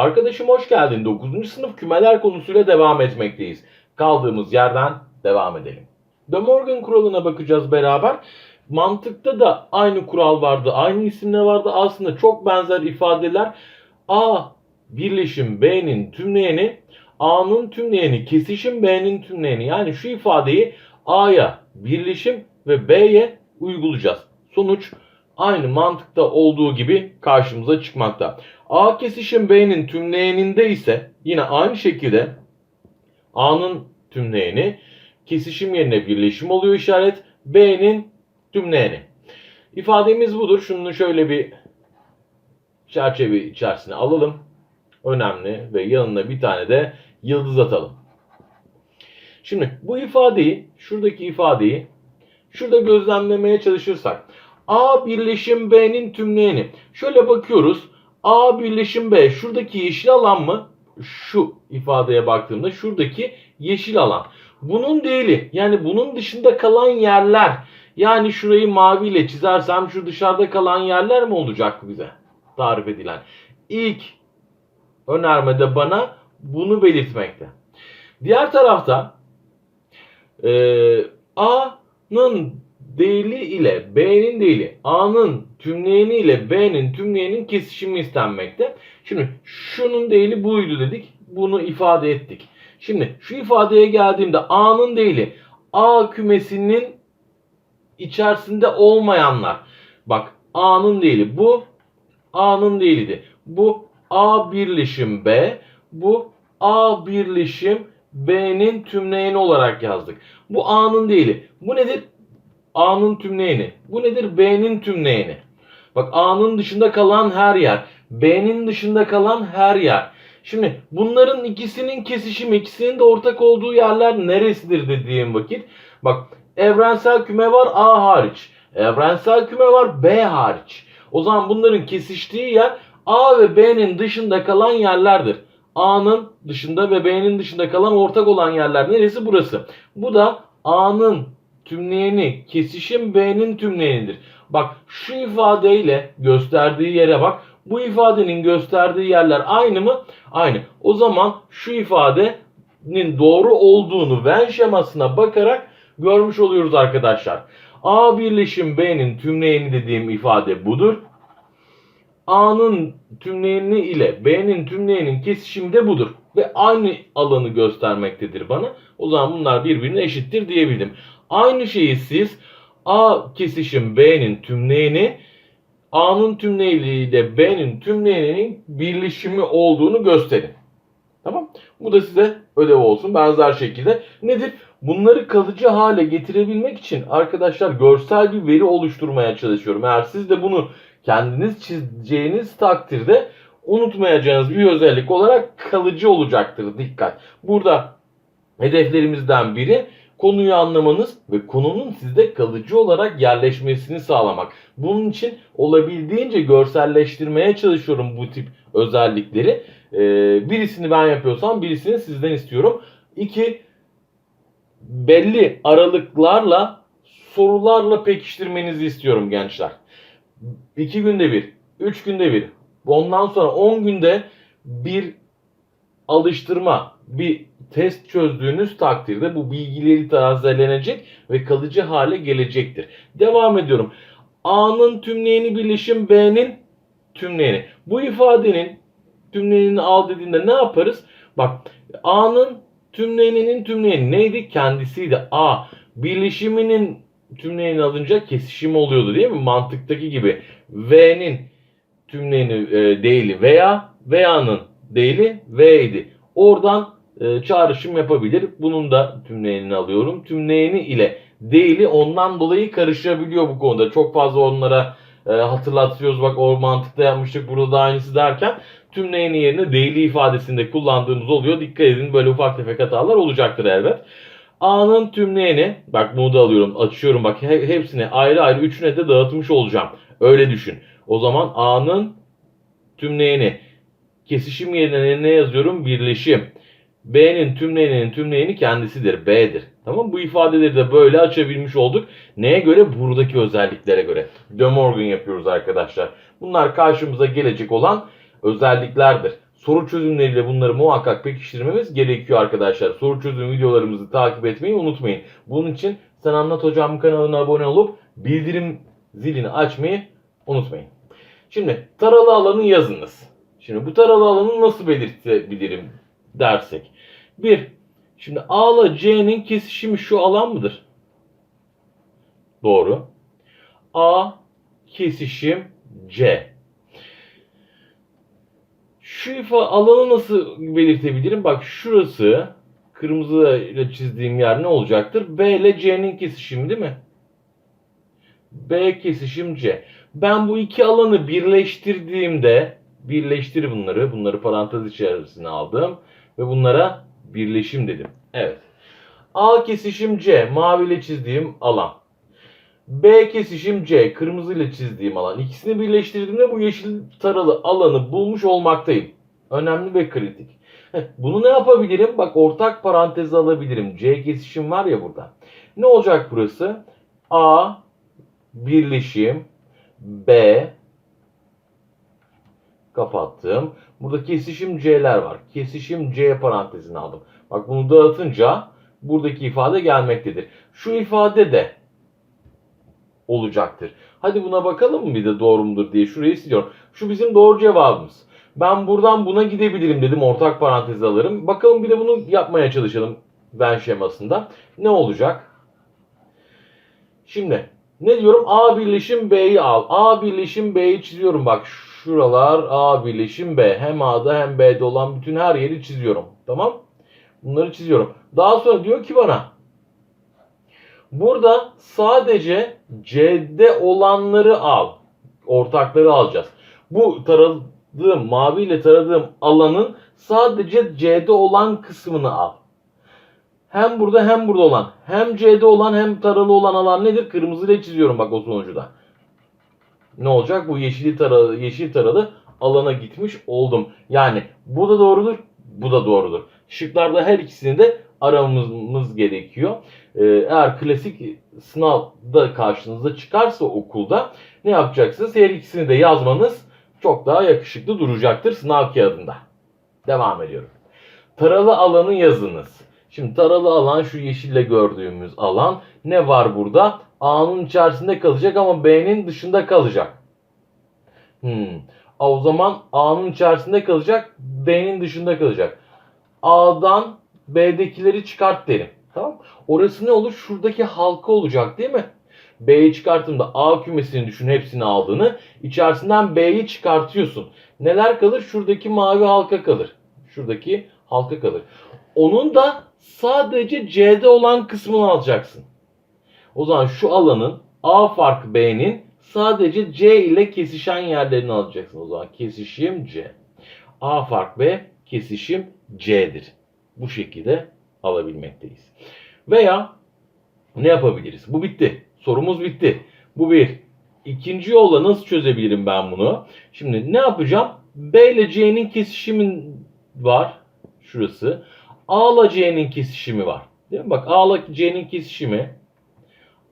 Arkadaşım hoş geldin. 9. sınıf kümeler konusuyla devam etmekteyiz. Kaldığımız yerden devam edelim. De Morgan kuralına bakacağız beraber. Mantıkta da aynı kural vardı, aynı isimle vardı. Aslında çok benzer ifadeler. A birleşim B'nin tümleyeni, A'nın tümleyeni kesişim B'nin tümleyeni. Yani şu ifadeyi A'ya birleşim ve B'ye uygulayacağız. Sonuç aynı mantıkta olduğu gibi karşımıza çıkmakta. A kesişim B'nin tümleyeninde ise yine aynı şekilde A'nın tümleyeni kesişim yerine birleşim oluyor işaret. B'nin tümleyeni. İfademiz budur. Şunu şöyle bir çerçeve içerisine alalım. Önemli ve yanına bir tane de yıldız atalım. Şimdi bu ifadeyi, şuradaki ifadeyi şurada gözlemlemeye çalışırsak A birleşim B'nin tümleyeni. Şöyle bakıyoruz. A birleşim B şuradaki yeşil alan mı? Şu ifadeye baktığımda şuradaki yeşil alan. Bunun değili yani bunun dışında kalan yerler yani şurayı maviyle çizersem şu dışarıda kalan yerler mi olacak bize tarif edilen? İlk önermede bana bunu belirtmekte. Diğer tarafta e, A'nın değili ile B'nin değili, A'nın tümleyeni ile B'nin tümleyenin kesişimi istenmekte. Şimdi şunun değili buydu dedik. Bunu ifade ettik. Şimdi şu ifadeye geldiğimde A'nın değili A kümesinin içerisinde olmayanlar. Bak A'nın değili bu A'nın değiliydi. Bu A birleşim B. Bu A birleşim B'nin tümleyeni olarak yazdık. Bu A'nın değili. Bu nedir? A'nın tümleyeni. Bu nedir? B'nin tümleyeni. Bak A'nın dışında kalan her yer. B'nin dışında kalan her yer. Şimdi bunların ikisinin kesişimi, ikisinin de ortak olduğu yerler neresidir dediğim vakit. Bak evrensel küme var A hariç. Evrensel küme var B hariç. O zaman bunların kesiştiği yer A ve B'nin dışında kalan yerlerdir. A'nın dışında ve B'nin dışında kalan ortak olan yerler neresi? Burası. Bu da A'nın tümleyeni, kesişim B'nin tümleyenidir. Bak şu ifadeyle gösterdiği yere bak. Bu ifadenin gösterdiği yerler aynı mı? Aynı. O zaman şu ifadenin doğru olduğunu Venn şemasına bakarak görmüş oluyoruz arkadaşlar. A birleşim B'nin tümleyeni dediğim ifade budur. A'nın tümleyeni ile B'nin tümleyenin kesişimi de budur. Ve aynı alanı göstermektedir bana. O zaman bunlar birbirine eşittir diyebildim. Aynı şeyi siz A kesişim B'nin tümleyeni A'nın tümleyeni ile B'nin tümleyeninin birleşimi olduğunu gösterin. Tamam. Bu da size ödev olsun. Benzer şekilde nedir? Bunları kalıcı hale getirebilmek için arkadaşlar görsel bir veri oluşturmaya çalışıyorum. Eğer siz de bunu kendiniz çizeceğiniz takdirde unutmayacağınız bir özellik olarak kalıcı olacaktır. Dikkat. Burada hedeflerimizden biri konuyu anlamanız ve konunun sizde kalıcı olarak yerleşmesini sağlamak. Bunun için olabildiğince görselleştirmeye çalışıyorum bu tip özellikleri. Ee, birisini ben yapıyorsam birisini sizden istiyorum. İki, belli aralıklarla sorularla pekiştirmenizi istiyorum gençler. 2 günde bir, 3 günde bir, ondan sonra 10 günde bir alıştırma, bir test çözdüğünüz takdirde bu bilgileri tazelenecek ve kalıcı hale gelecektir. Devam ediyorum. A'nın tümleyeni birleşim B'nin tümleyeni. Bu ifadenin tümleyenini al dediğinde ne yaparız? Bak A'nın tümleyeninin tümleyeni neydi? Kendisiydi. A birleşiminin tümleyeni alınca kesişim oluyordu değil mi? Mantıktaki gibi. V'nin tümleyeni e, değili veya veya'nın değili V idi. Oradan e, çağrışım yapabilir. Bunun da tümleyenini alıyorum. Tümleyeni ile değili ondan dolayı karışabiliyor bu konuda. Çok fazla onlara e, hatırlatıyoruz. Bak o mantıkta yapmıştık burada da aynısı derken tümleyeni yerine değili ifadesinde kullandığımız oluyor. Dikkat edin böyle ufak tefek hatalar olacaktır elbet. A'nın tümleyeni bak bunu da alıyorum açıyorum bak he- hepsini ayrı ayrı üçüne de dağıtmış olacağım. Öyle düşün. O zaman A'nın tümleyeni kesişim yerine ne yazıyorum? Birleşim. B'nin tümleyeninin tümleyeni kendisidir. B'dir. Tamam Bu ifadeleri de böyle açabilmiş olduk. Neye göre? Buradaki özelliklere göre. De Morgan yapıyoruz arkadaşlar. Bunlar karşımıza gelecek olan özelliklerdir. soru çözümleriyle bunları muhakkak pekiştirmemiz gerekiyor arkadaşlar. Soru çözüm videolarımızı takip etmeyi unutmayın. Bunun için Sen Anlat Hocam kanalına abone olup bildirim zilini açmayı unutmayın. Şimdi taralı alanı yazınız. Şimdi bu taralı alanı nasıl belirtebilirim dersek. Bir, şimdi A ile C'nin kesişimi şu alan mıdır? Doğru. A kesişim C. Şu ifa alanı nasıl belirtebilirim? Bak şurası kırmızı ile çizdiğim yer ne olacaktır? B ile C'nin kesişimi değil mi? B kesişim C. Ben bu iki alanı birleştirdiğimde birleştir bunları. Bunları parantez içerisine aldım ve bunlara birleşim dedim. Evet. A kesişim C maviyle çizdiğim alan. B kesişim C kırmızı ile çizdiğim alan. İkisini birleştirdiğimde bu yeşil taralı alanı bulmuş olmaktayım. Önemli ve kritik. Bunu ne yapabilirim? Bak ortak paranteze alabilirim. C kesişim var ya burada. Ne olacak burası? A birleşim B kapattım. Burada kesişim C'ler var. Kesişim C parantezini aldım. Bak bunu dağıtınca buradaki ifade gelmektedir. Şu ifade de olacaktır. Hadi buna bakalım mı bir de doğru mudur diye şurayı siliyorum. Şu bizim doğru cevabımız. Ben buradan buna gidebilirim dedim. Ortak parantez alırım. Bakalım bir de bunu yapmaya çalışalım ben şemasında. Ne olacak? Şimdi ne diyorum? A birleşim B'yi al. A birleşim B'yi çiziyorum. Bak şuralar A birleşim B. Hem A'da hem B'de olan bütün her yeri çiziyorum. Tamam? Bunları çiziyorum. Daha sonra diyor ki bana Burada sadece C'de olanları al. Ortakları alacağız. Bu taradığım, maviyle taradığım alanın sadece C'de olan kısmını al. Hem burada hem burada olan. Hem C'de olan hem taralı olan alan nedir? Kırmızıyla çiziyorum bak o sonucu da. Ne olacak? Bu yeşil taralı, yeşil taralı alana gitmiş oldum. Yani bu da doğrudur, bu da doğrudur. Şıklarda her ikisini de aramamız gerekiyor. Ee, eğer klasik sınavda karşınıza çıkarsa okulda ne yapacaksınız? Her ikisini de yazmanız çok daha yakışıklı duracaktır sınav kağıdında. Devam ediyorum. Taralı alanı yazınız. Şimdi taralı alan şu yeşille gördüğümüz alan. Ne var burada? A'nın içerisinde kalacak ama B'nin dışında kalacak. Hmm. O zaman A'nın içerisinde kalacak, B'nin dışında kalacak. A'dan B'dekileri çıkart derim. Tamam Orası ne olur? Şuradaki halka olacak değil mi? B'yi çıkarttığımda A kümesini düşün hepsini aldığını. içerisinden B'yi çıkartıyorsun. Neler kalır? Şuradaki mavi halka kalır. Şuradaki halka kalır. Onun da sadece C'de olan kısmını alacaksın. O zaman şu alanın A fark B'nin sadece C ile kesişen yerlerini alacaksın. O zaman kesişim C. A fark B kesişim C'dir. Bu şekilde alabilmekteyiz. Veya ne yapabiliriz? Bu bitti. Sorumuz bitti. Bu bir. İkinci yolla nasıl çözebilirim ben bunu? Şimdi ne yapacağım? B ile C'nin kesişimi var. Şurası. A ile C'nin kesişimi var. Değil mi? Bak A ile C'nin kesişimi.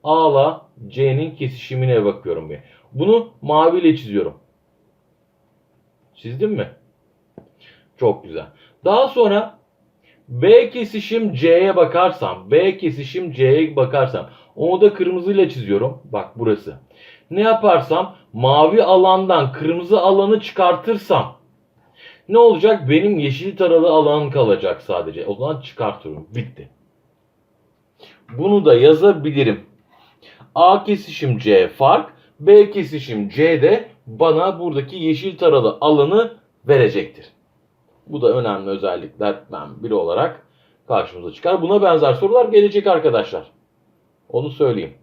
A ile C'nin kesişimine bakıyorum bir. Bunu maviyle çiziyorum. Çizdim mi? Çok güzel. Daha sonra B kesişim C'ye bakarsam, B kesişim C'ye bakarsam, onu da kırmızıyla çiziyorum. Bak burası. Ne yaparsam mavi alandan kırmızı alanı çıkartırsam ne olacak? Benim yeşil taralı alan kalacak sadece. O zaman çıkartıyorum. Bitti. Bunu da yazabilirim. A kesişim C fark, B kesişim C de bana buradaki yeşil taralı alanı verecektir. Bu da önemli özelliklerden biri olarak karşımıza çıkar. Buna benzer sorular gelecek arkadaşlar. Onu söyleyeyim.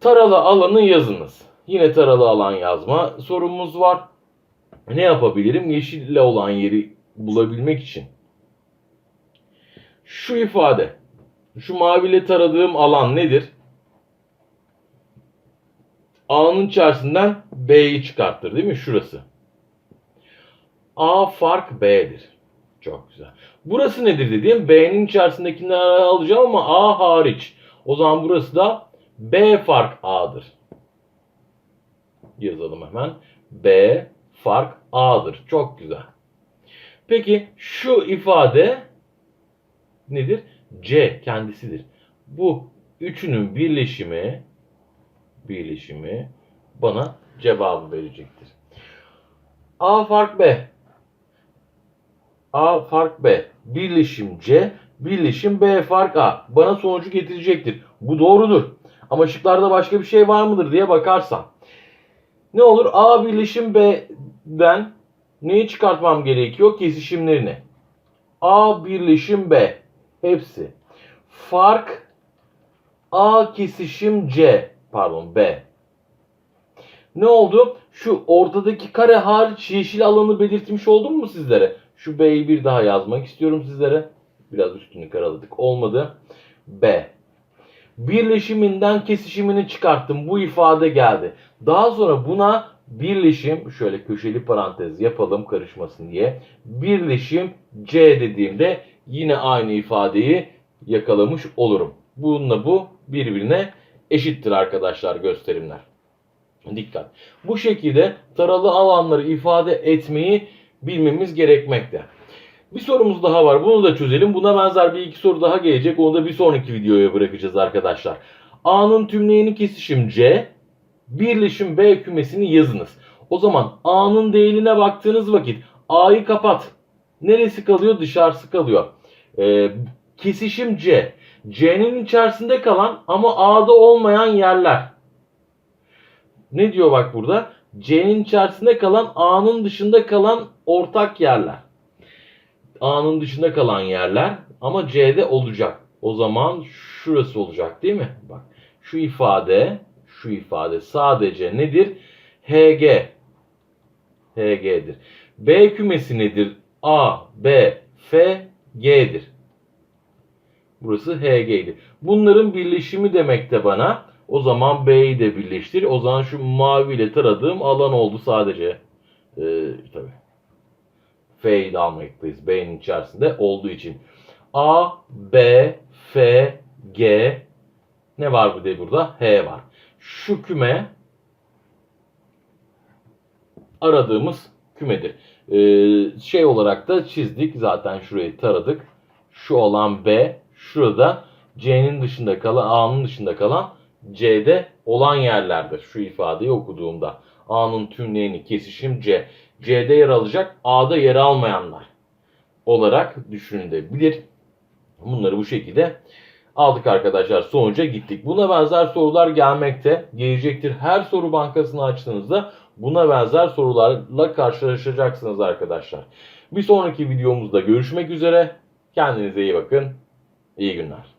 Taralı alanı yazınız. Yine taralı alan yazma sorumuz var. Ne yapabilirim? Yeşille olan yeri bulabilmek için. Şu ifade. Şu maviyle taradığım alan nedir? A'nın içerisinden B'yi çıkarttır değil mi? Şurası. A fark B'dir. Çok güzel. Burası nedir dediğim B'nin içerisindekileri alacağım ama A hariç. O zaman burası da B fark A'dır. Yazalım hemen. B fark A'dır. Çok güzel. Peki şu ifade nedir? C kendisidir. Bu üçünün birleşimi birleşimi bana cevabı verecektir. A fark B. A fark B. Birleşim C. Birleşim B fark A. Bana sonucu getirecektir. Bu doğrudur. Ama şıklarda başka bir şey var mıdır diye bakarsam. Ne olur? A birleşim B'den neyi çıkartmam gerekiyor? Kesişimlerini. A birleşim B. Hepsi. Fark A kesişim C. Pardon B. Ne oldu? Şu ortadaki kare hariç yeşil alanı belirtmiş oldum mu sizlere? Şu B'yi bir daha yazmak istiyorum sizlere. Biraz üstünü karaladık. Olmadı. B. Birleşiminden kesişimini çıkarttım. Bu ifade geldi. Daha sonra buna birleşim şöyle köşeli parantez yapalım karışmasın diye. Birleşim C dediğimde yine aynı ifadeyi yakalamış olurum. Bununla bu birbirine eşittir arkadaşlar gösterimler. Dikkat. Bu şekilde taralı alanları ifade etmeyi bilmemiz gerekmekte. Bir sorumuz daha var. Bunu da çözelim. Buna benzer bir iki soru daha gelecek. Onu da bir sonraki videoya bırakacağız arkadaşlar. A'nın tümleyeni kesişim C, birleşim B kümesini yazınız. O zaman A'nın değerine baktığınız vakit A'yı kapat. Neresi kalıyor? Dışarısı kalıyor. Ee, kesişim C. C'nin içerisinde kalan ama A'da olmayan yerler. Ne diyor bak burada? C'nin içerisinde kalan A'nın dışında kalan ortak yerler. A'nın dışında kalan yerler ama C'de olacak. O zaman şurası olacak değil mi? Bak şu ifade, şu ifade sadece nedir? HG. HG'dir. B kümesi nedir? A, B, F, G'dir. Burası HG'ydi. Bunların birleşimi demek de bana. O zaman B'yi de birleştir. O zaman şu maviyle taradığım alan oldu sadece. Ee, tabii. F'yi de almaktayız. B'nin içerisinde olduğu için. A, B, F, G ne var bu de burada? H var. Şu küme aradığımız kümedir. Ee, şey olarak da çizdik. Zaten şurayı taradık. Şu olan B, şurada C'nin dışında kalan, A'nın dışında kalan C'de olan yerlerdir. Şu ifadeyi okuduğumda. A'nın tümleyeni kesişim C. C'de yer alacak, A'da yer almayanlar olarak düşünülebilir. Bunları bu şekilde aldık arkadaşlar. Sonuca gittik. Buna benzer sorular gelmekte. Gelecektir. Her soru bankasını açtığınızda buna benzer sorularla karşılaşacaksınız arkadaşlar. Bir sonraki videomuzda görüşmek üzere. Kendinize iyi bakın. İyi günler.